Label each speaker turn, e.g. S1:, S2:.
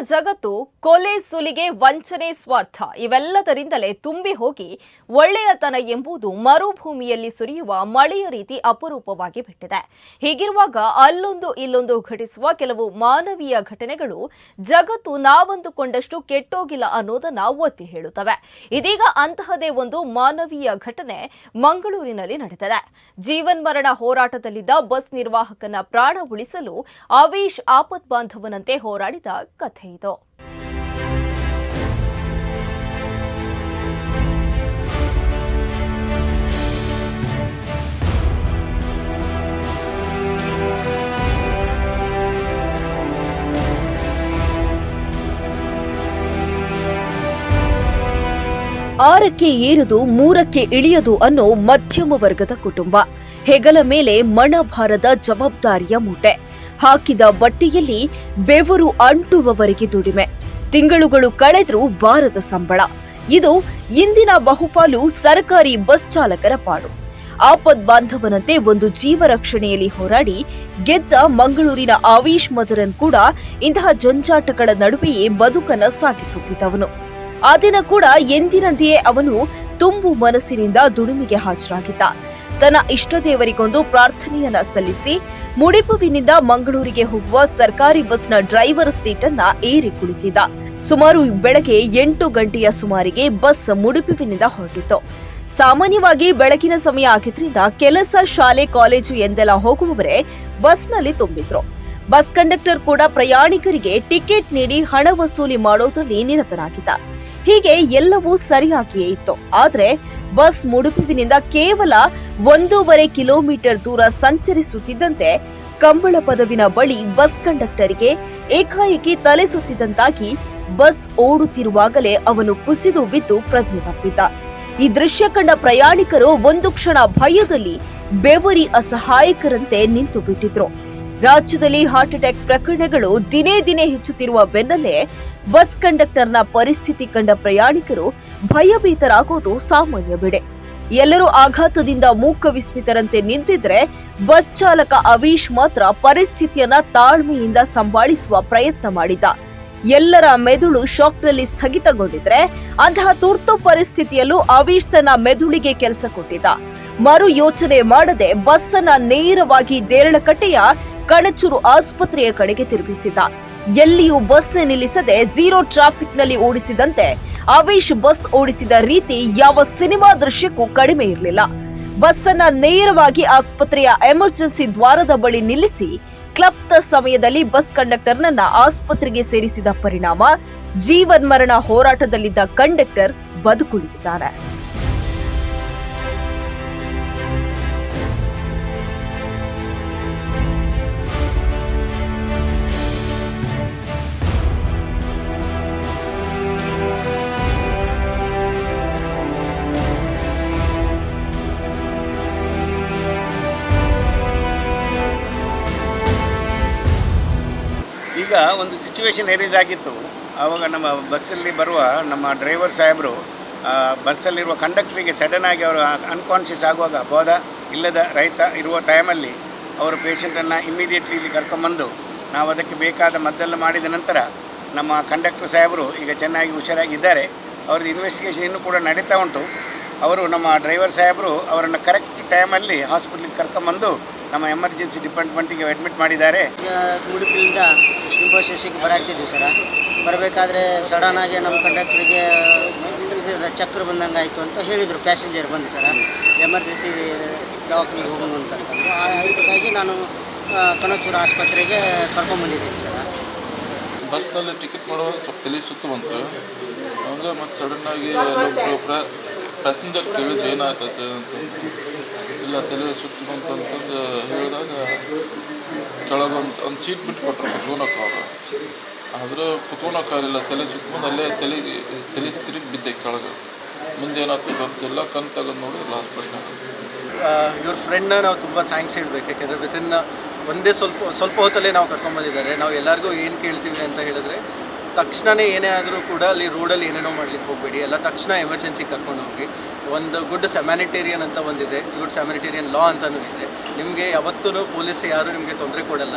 S1: ಜಗತ್ತು ಕೊಲೆ, ಸುಲಿಗೆ, ವಂಚನೆ, ಸ್ವಾರ್ಥ ಇವೆಲ್ಲದರಿಂದಲೇ ತುಂಬಿ ಹೋಗಿ ಒಳ್ಳೆಯತನ ಎಂಬುದು ಮರುಭೂಮಿಯಲ್ಲಿ ಸುರಿಯುವ ಮಳೆಯ ರೀತಿ ಅಪರೂಪವಾಗಿ ಬಿಟ್ಟಿದೆ. ಹೀಗಿರುವಾಗ ಅಲ್ಲೊಂದು ಇಲ್ಲೊಂದು ಘಟಿಸುವ ಕೆಲವು ಮಾನವೀಯ ಘಟನೆಗಳು ಜಗತ್ತು ನಾವಂದುಕೊಂಡಷ್ಟು ಕೆಟ್ಟೋಗಿಲ್ಲ ಅನ್ನೋದನ್ನ ಒತ್ತಿ ಹೇಳುತ್ತವೆ. ಇದೀಗ ಅಂತಹದೇ ಒಂದು ಮಾನವೀಯ ಘಟನೆ ಮಂಗಳೂರಿನಲ್ಲಿ ನಡೆದಿದೆ ಜೀವನ್ಮರಣ ಹೋರಾಟದಲ್ಲಿದ್ದ ಬಸ್ ನಿರ್ವಾಹಕನ ಪ್ರಾಣ ಉಳಿಸಲು ಆವೇಶ್ ಆಪತ್ ಬಾಂಧವನಂತೆ ಹೋರಾಡಿದ ಕಥೆ. ಇದು ಆರಕ್ಕೆ ಏರದು ಮೂರಕ್ಕೆ ಇಳಿಯದು ಅನ್ನೋ ಮಧ್ಯಮ ವರ್ಗದ ಕುಟುಂಬ ಹೆಗಲ ಮೇಲೆ ಮಣಭಾರದ ಜವಾಬ್ದಾರಿಯ ಮೂಟೆ ಹಾಕಿದ ಬಟ್ಟೆಯಲ್ಲಿ ಬೆವರು ಅಂಟುವವರೆಗೆ ದುಡಿಮೆ. ತಿಂಗಳುಗಳು ಕಳೆದರೂ ಬಾರದ ಸಂಬಳ. ಇದು ಇಂದಿನ ಬಹುಪಾಲು ಸರ್ಕಾರಿ ಬಸ್ ಚಾಲಕರ ಪಾಡು. ಆಪದ್ ಬಾಂಧವನಂತೆ ಒಂದು ಜೀವ ರಕ್ಷಣೆಯಲ್ಲಿ ಹೋರಾಡಿ ಗೆದ್ದ ಮಂಗಳೂರಿನ ಆವೀಶ್ ಮದರನ್ ಕೂಡ ಇಂತಹ ಜಂಜಾಟಗಳ ನಡುವೆಯೇ ಬದುಕನ್ನ ಸಾಗಿಸುತ್ತಿದ್ದವನು. ಆದಿನ ದಿನ ಕೂಡ ಎಂದಿನಂತೆಯೇ ಅವನು ತುಂಬು ಮನಸ್ಸಿನಿಂದ ದುಡಿಮೆಗೆ ಹಾಜರಾಗಿದ್ದ. ತನ್ನ ಇಷ್ಟದೇವರಿಗೊಂದು ಪ್ರಾರ್ಥನೆಯನ್ನ ಸಲ್ಲಿಸಿ ಮುಡಿಪುವಿನಿಂದ ಮಂಗಳೂರಿಗೆ ಹೋಗುವ ಸರ್ಕಾರಿ ಬಸ್ನ ಡ್ರೈವರ್ ಸೀಟ್ ಅನ್ನ ಏರಿ ಕುಳಿತಿದ್ದ. ಸುಮಾರು ಬೆಳಗ್ಗೆ ಎಂಟು ಗಂಟೆಯ ಸುಮಾರಿಗೆ ಬಸ್ ಮುಡಿಪುವಿನಿಂದ ಹೊರಟಿತ್ತು. ಸಾಮಾನ್ಯವಾಗಿ ಬೆಳಕಿನ ಸಮಯ ಆಗಿದ್ರಿಂದ ಕೆಲಸ ಶಾಲೆ, ಕಾಲೇಜು ಎಂದೆಲ್ಲ ಹೋಗುವವರೇ ಬಸ್ನಲ್ಲಿ ತುಂಬಿದ್ರು. ಬಸ್ ಕಂಡಕ್ಟರ್ ಕೂಡ ಪ್ರಯಾಣಿಕರಿಗೆ ಟಿಕೆಟ್ ನೀಡಿ ಹಣ ವಸೂಲಿ ಮಾಡೋದ್ರಲ್ಲಿ ನಿರತನಾಗಿದ್ದ ಹೀಗೆ ಎಲ್ಲವೂ ಸರಿಯಾಗಿಯೇ ಇತ್ತು. ಆದ್ರೆ ಬಸ್ ಮುಡುಪಿನಿಂದ ಕೇವಲ ಒಂದೂವರೆ ಕಿಲೋಮೀಟರ್ ದೂರ ಸಂಚರಿಸುತ್ತಿದ್ದಂತೆ ಕಂಬಳ ಪದವಿನ ಬಳಿ ಬಸ್ ಕಂಡಕ್ಟರ್ಗೆ ಏಕಾಏಕಿ ತಲೆ ಸುತ್ತಿದಂತಾಗಿ ಬಸ್ ಓಡುತ್ತಿರುವಾಗಲೇ ಅವನು ಕುಸಿದು ಬಿದ್ದು ಪ್ರಜ್ಞೆ ತಪ್ಪಿದ್ದ ಈ ದೃಶ್ಯ ಕಂಡ ಪ್ರಯಾಣಿಕರು ಒಂದು ಕ್ಷಣ ಭಯದಲ್ಲಿ ಬೆವರಿ ಅಸಹಾಯಕರಂತೆ ನಿಂತು ಬಿಟ್ಟಿದ್ರು ರಾಜ್ಯದಲ್ಲಿ ಹಾರ್ಟ್ ಅಟ್ಯಾಕ್ ಪ್ರಕರಣಗಳು ದಿನೇ ದಿನೇ ಹೆಚ್ಚುತ್ತಿರುವ ಬೆನ್ನಲ್ಲೇ ಬಸ್ ಕಂಡಕ್ಟರ್ನ ಪರಿಸ್ಥಿತಿ ಕಂಡ ಪ್ರಯಾಣಿಕರು ಭಯಭೀತರಾಗೋದು ಸಾಮಾನ್ಯ ಬಿಡೆ. ಎಲ್ಲರೂ ಆಘಾತದಿಂದ ಮೂಕ ವಿಸ್ಮಿತರಂತೆ ನಿಂತಿದ್ರೆ ಬಸ್ ಚಾಲಕ ಅವೀಶ್ ಮಾತ್ರ ಪರಿಸ್ಥಿತಿಯನ್ನ ತಾಳ್ಮೆಯಿಂದ ಸಂಭಾಳಿಸುವ ಪ್ರಯತ್ನ ಮಾಡಿದ. ಎಲ್ಲರ ಮೆದುಳು ಶಾಕ್ನಲ್ಲಿ ಸ್ಥಗಿತಗೊಂಡಿದ್ರೆ ಅಂತಹ ತುರ್ತು ಪರಿಸ್ಥಿತಿಯಲ್ಲೂ ಅವೀಶ್ ತನ್ನ ಮೆದುಳಿಗೆ ಕೆಲಸ ಕೊಟ್ಟಿದ್ದ. ಮರು ಯೋಚನೆ ಮಾಡದೆ ಬಸ್ ಅನ್ನ ನೇರವಾಗಿ ದೇರಳಕಟ್ಟೆಯ ಕಣಚೂರು ಆಸ್ಪತ್ರೆಯ ಕಡೆಗೆ ತಿರುಗಿಸಿದ. ಎಲ್ಲಿಯೂ ಬಸ್ ನಿಲ್ಲಿಸದೆ ಝೀರೋ ಟ್ರಾಫಿಕ್ನಲ್ಲಿ ಓಡಿಸಿದಂತೆ ಅವೇಶ್ ಬಸ್ ಓಡಿಸಿದ ರೀತಿ ಯಾವ ಸಿನಿಮಾ ದೃಶ್ಯಕ್ಕೂ ಕಡಿಮೆ ಇರಲಿಲ್ಲ. ಬಸ್ ಅನ್ನ ನೇರವಾಗಿ ಆಸ್ಪತ್ರೆಯ ಎಮರ್ಜೆನ್ಸಿ ದ್ವಾರದ ಬಳಿ ನಿಲ್ಲಿಸಿ ಕ್ಲಪ್ತ ಸಮಯದಲ್ಲಿ ಬಸ್ ಕಂಡಕ್ಟರ್ನನ್ನ ಆಸ್ಪತ್ರೆಗೆ ಸೇರಿಸಿದ ಪರಿಣಾಮ ಜೀವನ್ಮರಣ ಹೋರಾಟದಲ್ಲಿದ್ದ ಕಂಡಕ್ಟರ್ ಬದುಕುಳಿದಿದ್ದಾರೆ.
S2: ಒಂದು ಸಿಚುವೇಶನ್ ಎರೇಜ್ ಆಗಿತ್ತು. ಆವಾಗ ನಮ್ಮ ಬಸ್ಸಲ್ಲಿ ಬರುವ ನಮ್ಮ ಡ್ರೈವರ್ ಸಾಹೇಬರು ಬಸ್ಸಲ್ಲಿರುವ ಕಂಡಕ್ಟ್ರಿಗೆ ಸಡನ್ ಆಗಿ ಅವರು ಅನ್ಕಾನ್ಷಿಯಸ್ ಆಗುವಾಗ ಬೋಧ ಇಲ್ಲದ ರೈತ ಇರುವ ಟೈಮಲ್ಲಿ ಅವರು ಪೇಷಂಟನ್ನು ಇಮ್ಮಿಡಿಯೇಟ್ಲಿ ಇಲ್ಲಿ ಕರ್ಕೊಂಬಂದು ನಾವು ಅದಕ್ಕೆ ಬೇಕಾದ ಮದ್ದನ್ನು ಮಾಡಿದ ನಂತರ ನಮ್ಮ ಕಂಡಕ್ಟರ್ ಸಾಹೇಬರು ಈಗ ಚೆನ್ನಾಗಿ ಹುಷಾರಾಗಿದ್ದಾರೆ. ಅವ್ರದ್ದು ಇನ್ವೆಸ್ಟಿಗೇಷನ್ ಇನ್ನೂ ಕೂಡ ನಡೀತಾ ಉಂಟು. ಅವರು ನಮ್ಮ ಡ್ರೈವರ್ ಸಾಹೇಬರು ಅವರನ್ನು ಕರೆಕ್ಟ್ ಟೈಮಲ್ಲಿ ಹಾಸ್ಪಿಟ್ಲಿಗೆ ಕರ್ಕೊಂಬಂದು ನಮ್ಮ ಎಮರ್ಜೆನ್ಸಿ ಡಿಪಾರ್ಟ್ಮೆಂಟಿಗೆ ಅಡ್ಮಿಟ್ ಮಾಡಿದ್ದಾರೆ.
S3: ಉಡುಪಿಯಿಂದ ಇನ್ಫೋಸಿಸ್ಗೆ ಬರಾಕ್ತಿದ್ವಿ ಸರ. ಬರಬೇಕಾದ್ರೆ ಸಡನ್ನಾಗಿ ನಮ್ಮ ಕಂಡಕ್ಟ್ರಿಗೆ ಚಕ್ರ ಬಂದಂಗೆ ಆಯಿತು ಅಂತ ಹೇಳಿದರು ಪ್ಯಾಸೆಂಜರ್ ಬಂದು ಸರ. ಎಮರ್ಜೆನ್ಸಿ ದವಾಖಾನೆಗೆ ಹೋಗೋಣ ಆ, ಇದಕ್ಕಾಗಿ ನಾನು ಕನಚೂರು ಆಸ್ಪತ್ರೆಗೆ ಕರ್ಕೊಂಬಂದಿದ್ದೀನಿ ಸರ.
S4: ಬಸ್ನಲ್ಲಿ ಟಿಕೆಟ್ ಕೊಡೋ ಸ್ವಲ್ಪ ತಲೆ ಸುತ್ತು ಬಂತು ಹಂಗೆ ಮತ್ತು ಸಡನ್ನಾಗಿ ಪ್ಯಾಸೆಂಜರ್ ಕೇಳಿದ್ರೆ ಏನಾಗ್ತದೆ ಅಂತ ಇಲ್ಲ ತಲೆ ಸುತ್ತು ಬಂತು ಅಂತಂದು ಹೇಳಿದಾಗ ಕೆಳಗೊಂದು ಒಂದು ಸೀಟ್ ಬಿಟ್ಟು ಕೊಟ್ಟರು ಕುತ್ಕೊಳಕ್ಕೆ ಆದರೆ ಆದ್ರೆ ಕುತ್ಕೊಳಕ್ಕಾಗಲಿಲ್ಲ ತಲೆ ಸುತ್ತ ಬಂದು ಅಲ್ಲೇ ತಲೆ ತಲೆ ತಿರುಗಿ ಬಿದ್ದೆ ಕೆಳಗೆ. ಮುಂದೆ ಏನಾಗ್ತದೆ ಗೊತ್ತಿಲ್ಲ ಕಣ್ ತೆಗೆದು ನೋಡಿಲ್ಲ ಹಾಸ್ಪಿಟ್ಲಾಗ
S5: ಇವ್ರ ಫ್ರೆಂಡ್ನ ನಾವು ತುಂಬ ಥ್ಯಾಂಕ್ಸ್ ಹೇಳಬೇಕು, ಯಾಕೆಂದರೆ ವಿತಿನ್ ಒಂದೇ ಸ್ವಲ್ಪ ಸ್ವಲ್ಪ ಹೊತ್ತಲ್ಲೇ ನಾವು ಕರ್ಕೊಂಬಂದಿದ್ದಾರೆ ನಾವು ಎಲ್ಲರಿಗೂ ಏನು ಕೇಳ್ತೀವಿ ಅಂತ ಹೇಳಿದ್ರೆ ತಕ್ಷಣವೇ ಏನೇ ಆದರೂ ಕೂಡ ಅಲ್ಲಿ ರೋಡಲ್ಲಿ ಏನೇನೋ ಮಾಡ್ಲಿಕ್ಕೆ ಹೋಗಬೇಡಿ. ಎಲ್ಲ ತಕ್ಷಣ ಎಮರ್ಜೆನ್ಸಿ ಕರ್ಕೊಂಡು ಹೋಗಿ. ಒಂದು ಗುಡ್ ಸೆಮ್ಯಾನಿಟೇರಿಯನ್ ಅಂತ ಒಂದಿದೆ. ಗುಡ್ ಸೆಮ್ಯಾನಿಟೇರಿಯನ್ ಲಾ ಅಂತಲೂ ಇದೆ. ನಿಮಗೆ ಯಾವತ್ತೂ ಪೊಲೀಸ್ ಯಾರು ನಿಮಗೆ ತೊಂದರೆ ಕೊಡಲ್ಲ.